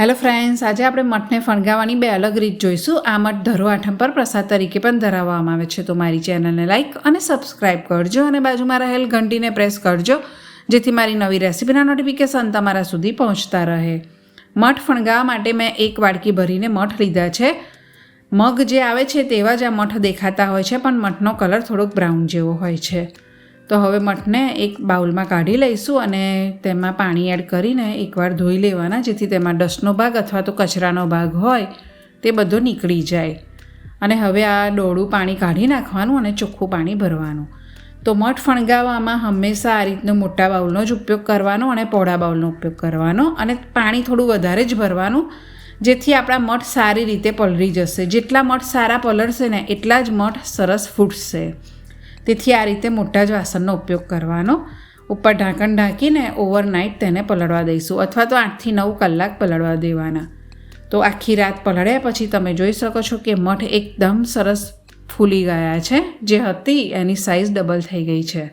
Hello friends આજે આપણે મઠને ફણગાવવાની બે અલગ રીત જોઈશું. આ મઠ ધરો આઠમ પર પ્રસાદ તરીકે પણ ધરાવવામાં આવે છે. તો મારી ચેનલને લાઇક અને સબસ્ક્રાઇબ કરજો અને બાજુમાં રહેલ ઘંટીને પ્રેસ કરજો, જેથી મારી નવી રેસીપીના નોટિફિકેશન તમારા સુધી પહોંચતા રહે. મઠ ફણગાવવા માટે મેં એક વાડકી ભરીને મઠ લીધા છે. મગ જે આવે છે તેવા જ આ મઠ દેખાતા હોય છે, પણ મઠનો કલર થોડોક બ્રાઉન જેવો હોય છે. તો હવે મઠને એક બાઉલમાં કાઢી લઈશું અને તેમાં પાણી એડ કરીને એકવાર ધોઈ લેવાના, જેથી તેમાં ડસ્ટનો ભાગ અથવા તો કચરાનો ભાગ હોય, તે બધો નીકળી જાય. અને હવે આ ડોળું પાણી કાઢી નાખવાનું અને ચોખ્ખું પાણી ભરવાનું. તો મઠ ફણગાવવામાં હંમેશા આ રીતનો મોટા બાઉલનો જ ઉપયોગ કરવાનો અને પહોળા બાઉલનો ઉપયોગ કરવાનો અને પાણી થોડું વધારે જ ભરવાનું, જેથી આપણા મઠ સારી રીતે પલળી જશે. જેટલા મઠ સારા પલળશે ને, એટલા જ મઠ સરસ ફૂટશે. તેથી આ રીતે મોટા જ વાસણનો ઉપયોગ કરવાનો. ઉપર ઢાંકણ ઢાંકીને ઓવરનાઇટ તેને પલળવા દઈશું અથવા તો આઠથી નવ કલાક પલળવા દેવાના. તો આખી રાત પલળ્યા પછી તમે જોઈ શકો છો કે મઠ એકદમ સરસ ફૂલી ગયા છે, જે હતી એની સાઇઝ ડબલ થઈ ગઈ છે.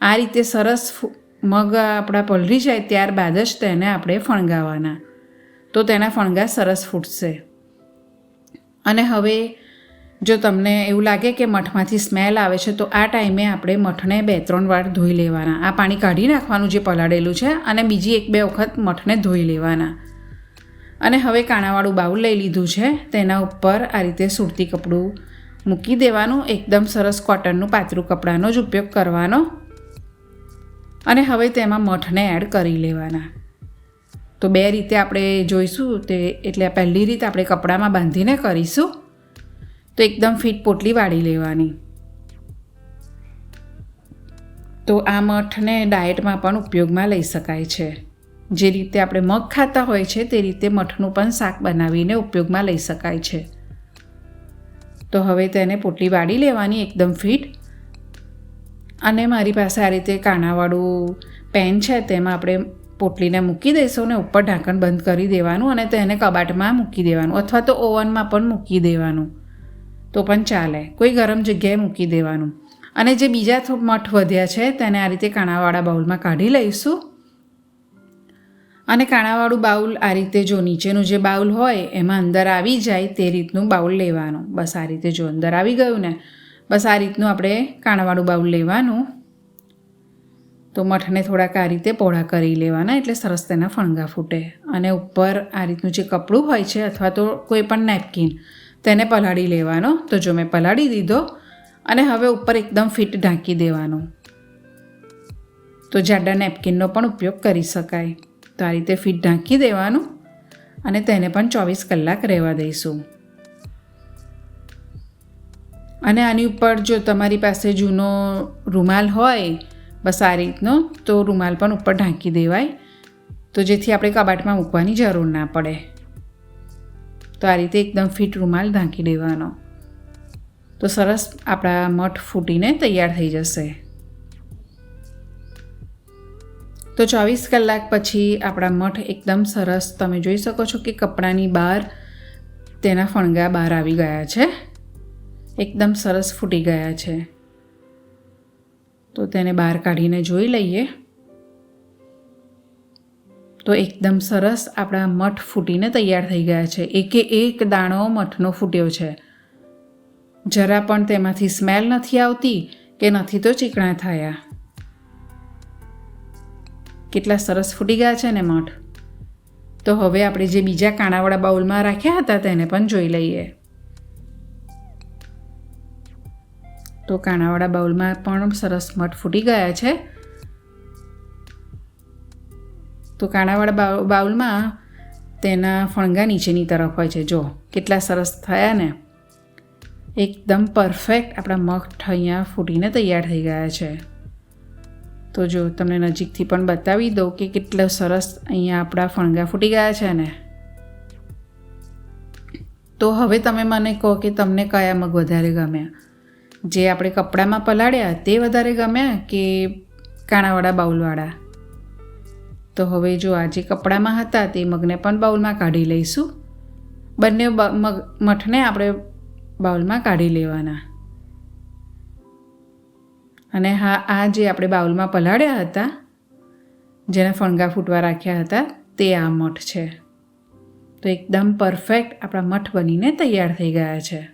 આ રીતે સરસ મગ આપણા પલળી જાય ત્યારબાદ જ તેને આપણે ફણગાવાના. તો તેના ફણગા સરસ ફૂટશે. અને હવે જો તમને એવું લાગે કે મઠમાંથી સ્મેલ આવે છે, તો આ ટાઈમે આપણે મઠને બે ત્રણ વાર ધોઈ લેવાના. આ પાણી કાઢી નાખવાનું જે પલાળેલું છે અને બીજી એક બે વખત મઠને ધોઈ લેવાના. અને હવે કાણાવાળું બાઉલ લઈ લીધું છે, તેના ઉપર આ રીતે સુરતી કપડું મૂકી દેવાનું, એકદમ સરસ કોટનનું પાતળું કપડાનો જ ઉપયોગ કરવાનો. અને હવે તેમાં મઠને એડ કરી લેવાના. તો બે રીતે આપણે જોઈશું, તે એટલે પહેલી રીત આપણે કપડામાં બાંધીને કરીશું. તો એકદમ ફિટ પોટલી વાળી લેવાની. તો આ મઠને ડાયટમાં પણ ઉપયોગમાં લઈ શકાય છે. જે રીતે આપણે મગ ખાતા હોય છે તે રીતે મઠનું પણ શાક બનાવીને ઉપયોગમાં લઈ શકાય છે. તો હવે તેને પોટલી વાળી લેવાની એકદમ ફિટ. અને મારી પાસે આ રીતે કાણાવાળું પેન છે તેમાં આપણે પોટલીને મૂકી દઈશું અને ઉપર ઢાંકણ બંધ કરી દેવાનું અને તેને કબાટમાં મૂકી દેવાનું અથવા તો ઓવનમાં પણ મૂકી દેવાનું. તો પણ ચાલે. કોઈ ગરમ જગ્યાએ મૂકી દેવાનું. અને જે બીજા મઠ વધ્યા છે, તેને આ રીતે કાણાવાળા બાઉલમાં કાઢી લઈશું. અને કાણાવાળું બાઉલ આ રીતે જો નીચેનું જે બાઉલ હોય, એમાં અંદર આવી જાય તે રીતનું બાઉલ લેવાનું. બસ આ રીતે જો અંદર આવી ગયું ને, બસ આ રીતનું આપણે કાણાવાળું બાઉલ લેવાનું. તો મઠને થોડાક આ રીતે પહોળા કરી લેવાના, એટલે સરસ તેના ફણગા ફૂટે. અને ઉપર આ રીતનું જે કપડું હોય છે, અથવા તો કોઈ પણ નેપકિન તેને પલાળી લેવાનો. તો જો મેં પલાળી દીધો અને હવે ઉપર એકદમ ફિટ ઢાંકી દેવાનું. તો જાડા નેપકિનનો પણ ઉપયોગ કરી શકાય. તો આ રીતે ફિટ ઢાંકી દેવાનું અને તેને પણ ચોવીસ કલાક રહેવા દઈશું. અને આની ઉપર જો તમારી પાસે જૂનો રૂમાલ હોય, બસ આ રીતનો, તો રૂમાલ પણ ઉપર ઢાંકી દેવાય. તો જેથી આપણે કબાટમાં મૂકવાની જરૂર ના પડે. તો આ રીતે એકદમ ફિટ રૂમાલ ઢાંકી દેવાનો. તો સરસ આપણા મઠ ફૂટીને તૈયાર થઈ જશે. તો ચોવીસ કલાક પછી આપણા મઠ એકદમ સરસ તમે જોઈ શકો છો કે કપડાની બહાર તેના ફણગા બહાર આવી ગયા છે. એકદમ સરસ ફૂટી ગયા છે. તો તેને બહાર કાઢીને જોઈ લઈએ. તો એકદમ સરસ આપણા મઠ ફૂટીને તૈયાર થઈ ગયા છે. એકે એક દાણો મઠનો ફૂટ્યો છે. જરા પણ તેમાંથી સ્મેલ નથી આવતી કે નથી તો ચીકણા થયા. કેટલા સરસ ફૂટી ગયા છે ને મઠ. તો હવે આપણે જે બીજા કાણાવાળા બાઉલમાં રાખ્યા હતા તેને પણ જોઈ લઈએ. તો કાણાવાળા બાઉલમાં પણ સરસ મઠ ફૂટી ગયા છે. તો કાણાવાળા બાઉલમાં તેના ફણગા નીચેની તરફ હોય છે. જો, કેટલા સરસ થયા ને. એકદમ પરફેક્ટ આપણા મઠ અહીંયા ફૂટીને તૈયાર થઈ ગયા છે. તો જો, તમને નજીકથી પણ બતાવી દઉં કે કેટલા સરસ અહીંયા આપણા ફણગા ફૂટી ગયા છે ને. તો હવે તમે મને કહો કે તમને કયા મગ વધારે ગમ્યા જે આપણે કપડામાં પલાળ્યા તે વધારે ગમ્યા કે કાણાવાળા બાઉલવાળા? તો હવે જો આ જે કપડામાં હતા તે મગને પણ બાઉલમાં કાઢી લઈશું. બંને મગ, મઠને આપણે બાઉલમાં કાઢી લેવાના. અને હા, આ જે આપણે બાઉલમાં પલાળ્યા હતા, જેને ફણગા ફૂટવા રાખ્યા હતા, તે આ મઠ છે. તો એકદમ પરફેક્ટ આપણા મઠ બનીને તૈયાર થઈ ગયા છે.